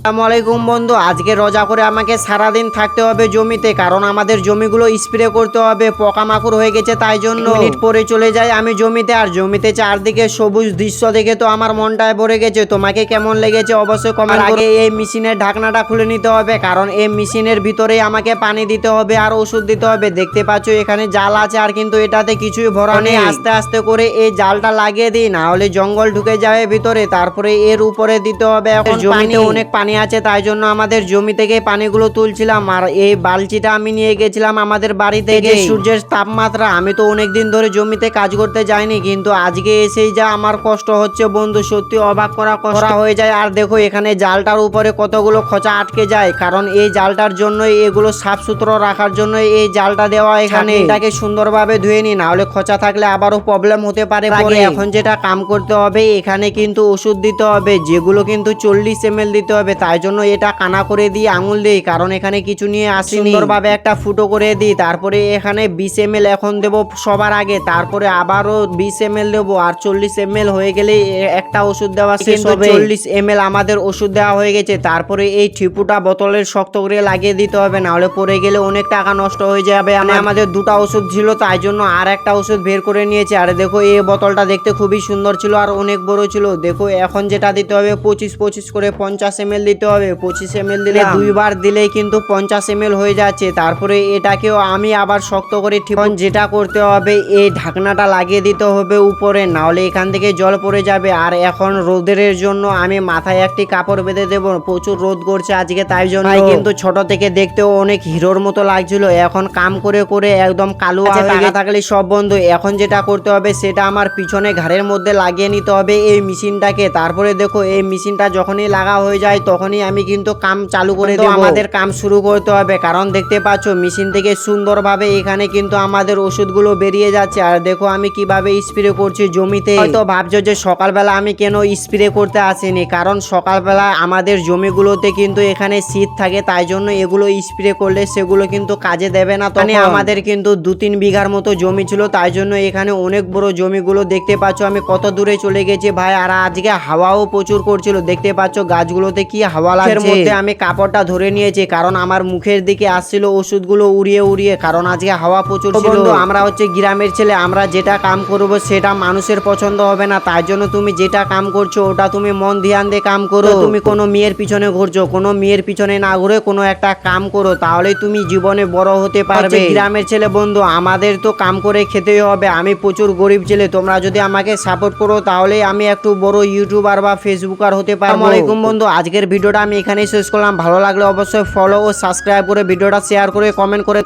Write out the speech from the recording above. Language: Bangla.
আসসালামু আলাইকুম বন্ধু আজকে রোজা করে আমাকে সারাদিন থাকতে হবে জমিতে কারণ আমাদের জমিগুলো স্প্রে করতে হবে পোকামাকড় হয়ে গেছে তাই জন্য। মিনিট পরে চলে যাই আমি জমিতে আর জমিতে চারদিকে সবুজ দৃশ্য দেখে তো আমার মনটায় ভরে গেছে। তোমাকে কেমন লেগেছে অবশ্যই কমেন্ট আগে এই মেশিনের ঢাকনাটা খুলে নিতে হবে কারণ এই মেশিনের ভিতরেই আমাকে পানি দিতে হবে আর ওষুধ দিতে হবে। দেখতে পাচ্ছ এখানে জাল আছে আর কিন্তু এটাতে কিছুই ভরা নেই। আস্তে আস্তে করে এই জালটা লাগিয়ে দিই না হলে জঙ্গল ঢুকে যাবে ভিতরে তারপরে এর উপরে দিতে হবে এখন জমিতে অনেক পানি আছে তাই জন্য আমাদের জমি থেকে পানিগুলো তুলছিলাম। আর এই বালতিটা আমি নিয়ে গেছিলাম আমাদের বাড়ি থেকে। সূর্যের তাপমাত্রা আমি তো অনেক দিন ধরে জমিতে কাজ করতে যাইনি কিন্তু আজকে এসেই যা আমার কষ্ট হচ্ছে বন্ধু সত্যি অবাক করা কষ্ট। হয়ে যায়। আর দেখো এখানে জালটার উপরে কতগুলো খোঁচা আটকে যায় কারণ এই জালটার জন্য এগুলো সাফ সুতরো রাখার জন্য এই জালটা দেওয়া এখানে। এটাকে সুন্দরভাবে ধুয়ে নি না হলে খোঁচা থাকলে আবারও প্রবলেম হতে পারে পরে। এখন যেটা কাম করতে হবে এখানে কিন্তু ওষুধ দিতে হবে যেগুলো কিন্তু চল্লিশ এম দিতে হবে তাই জন্য এটা কানা করে দিয়ে আঙুল দিই কারণ এখানে কিছু নিয়ে আসি সুন্দরভাবে একটা ফুটো করে দিই তারপরে এখানে বিশ এম এখন দেবো সবার আগে তারপরে আবারও বিশ এম দেবো আর চল্লিশ এম হয়ে গেলে একটা ওষুধ দেওয়া শেষ হবে। চল্লিশ এম আমাদের ওষুধ দেওয়া হয়ে গেছে তারপরে এই ঠিপুটা বোতলের শক্ত করে লাগিয়ে দিতে হবে না হলে পরে গেলে অনেক টাকা নষ্ট হয়ে যাবে। মানে আমাদের দুটো ওষুধ ছিল তাই জন্য আর একটা ওষুধ বের করে নিয়েছে। আর দেখো এই বোতলটা দেখতে খুবই সুন্দর ছিল আর অনেক বড় ছিল। দেখো এখন যেটা দিতে হবে পঁচিশ পঁচিশ করে পঞ্চাশ এম দিতে হবে পঁচিশ এম দিলে দুইবার দিলেই কিন্তু পঞ্চাশ এম হয়ে যাচ্ছে। তারপরে এটাকেও আমি আবার শক্ত করে ঠিক যেটা করতে হবে এই ঢাকনাটা লাগিয়ে দিতে হবে উপরে না হলে এখান থেকে জল পড়ে যাবে। আর এখন রোদের জন্য আমি মাথায় একটি কাপড় বেঁধে দেবো। প্রচুর রোদ করছে আজকে তাই জন্য কিন্তু ছোট থেকে দেখতেও অনেক হিরোর মতো লাগছিল। এখন কাম করে করে একদম কালো থাকলে সব বন্ধ। এখন যেটা করতে হবে সেটা আমার পিছনে ঘাড়ের মধ্যে লাগিয়ে নিতে হবে এই মেশিনটাকে। তারপরে দেখো এই মেশিনটা যখনই লাগা হয়ে যায় তখনই আমি কিন্তু কাম চালু করে দেবো। আমাদের কাম শুরু করতে হবে কারণ দেখতে পাচ্ছ মেশিন থেকে সুন্দরভাবে এখানে কিন্তু আমাদের ওষুধগুলো বেরিয়ে যাচ্ছে। আর দেখো আমি কীভাবে স্প্রে করছি জমিতে। হয়তো ভাবছ যে সকালবেলা আমি কেন স্প্রে করতে আসিনি? কারণ সকালবেলা আমাদের জমিগুলোতে কিন্তু এখানে শীত থাকে তাই জন্য এগুলো স্প্রে করলে সেগুলো কিন্তু কাজে দেবে না। তখন আমাদের কিন্তু দু তিন বিঘার মতো জমি ছিল তাই জন্য এখানে অনেক বড় জমিগুলো দেখতে পাচ্ছ। আমি কত দূরে চলে গেছি ভাই আর আজকে হাওয়াও প্রচুর করছিল। দেখতে পাচ্ছ গাছগুলোতে কি হাওয়া লাগছে। মধ্যে আমি কাপড়টা ধরে নিয়েছি কারণ আমার মুখের দিকে আসছিল ওষুধগুলো উড়িয়ে উড়িয়ে কারণ আজকে হাওয়া প্রচুর ছিল। আমরা হচ্ছে গ্রামের ছেলে আমরা যেটা কাম করব সেটা মানুষের পছন্দ হবে না তাই জন্য তুমি যেটা কাম করছ ওটা তুমি মন ধ্যান দিয়ে কাম করো। তুমি কোনো মেয়ের পিছনে ঘুরছো কোনো মেয়ের পিছনে না ঘুরে কোনো একটা কাম করো তাহলেই তুমি জীবনে বড় হতে পারবে। গ্রামের ছেলে বন্ধু আমাদের তো কাম করে খেতেই হবে আমি প্রচুর গরিব ছেলে তোমরা যদি আমাকে সাপোর্ট করো তাহলে আমি একটু বড় ইউটিউবার বা ফেসবুকার হতে পারব। আলাইকুম বন্ধু। আজকের ভিডিওটা আমি এখানেই শেষ করলাম। ভালো লাগলে অবশ্যই ফলো ও সাবস্ক্রাইব করে ভিডিওটা শেয়ার করে কমেন্ট করে